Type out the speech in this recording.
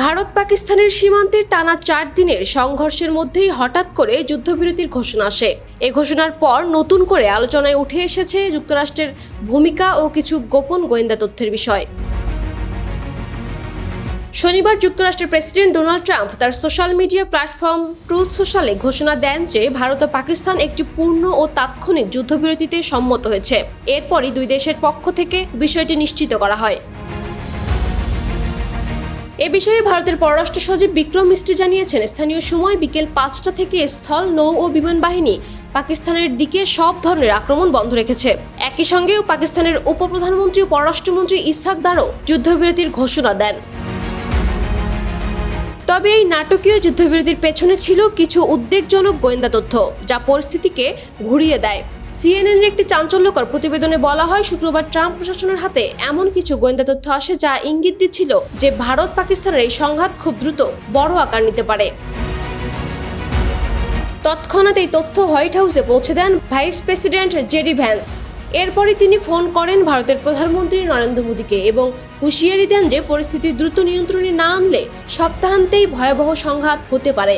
ভারত পাকিস্তানের সীমান্তে টানা চার দিনের সংঘর্ষের মধ্যেই হঠাৎ করে যুদ্ধবিরতির ঘোষণা আসে। এ ঘোষণার পর নতুন করে আলোচনায় উঠে এসেছে যুক্তরাষ্ট্রের ভূমিকা ও কিছু গোপন গোয়েন্দা তথ্যের বিষয়। শনিবার যুক্তরাষ্ট্রের প্রেসিডেন্ট ডোনাল্ড ট্রাম্প তার সোশ্যাল মিডিয়া প্ল্যাটফর্ম ট্রুথ সোশ্যালে ঘোষণা দেন যে, ভারত ও পাকিস্তান একটি পূর্ণ ও তাৎক্ষণিক যুদ্ধবিরতিতে সম্মত হয়েছে। এরপরই দুই দেশের পক্ষ থেকে বিষয়টি নিশ্চিত করা হয়। এ বিষয়ে ভারতের পররাষ্ট্র সচিব বিক্রম মিস্ত্রি জানিয়েছেন, স্থানীয় সময় বিকেল পাঁচটা থেকে স্থল, নৌ ও বিমান বাহিনী পাকিস্তানের দিকে সব ধরনের আক্রমণ বন্ধ রেখেছে। একই সঙ্গে পাকিস্তানের উপপ্রধানমন্ত্রী ও পররাষ্ট্রমন্ত্রী ইসহাক দারও যুদ্ধবিরতির ঘোষণা দেন। তবে এই নাটকীয় যুদ্ধবিরতির পেছনে ছিল কিছু উদ্বেগজনক গোয়েন্দা তথ্য, যা পরিস্থিতিকে ঘুরিয়ে দেয়। সিএনএনের একটি চাঞ্চল্যকর প্রতিবেদনে বলা হয়, শুক্রবার ট্রাম্প প্রশাসনের হাতে এমন কিছু গোয়েন্দা তথ্য আসে যা ইঙ্গিত দিচ্ছিল যে ভারত পাকিস্তানের এই সংঘাত খুব দ্রুত বড় আকার নিতে পারে। তৎক্ষণাৎ এই তথ্য হোয়াইট হাউসে পৌঁছে দেন ভাইস প্রেসিডেন্ট জেডি ভ্যান্স। এরপরই তিনি ফোন করেন ভারতের প্রধানমন্ত্রী নরেন্দ্র মোদীকে এবং হুঁশিয়ারি দেন যে পরিস্থিতি দ্রুত নিয়ন্ত্রণে না আনলে সপ্তাহান্তেই ভয়াবহ সংঘাত হতে পারে।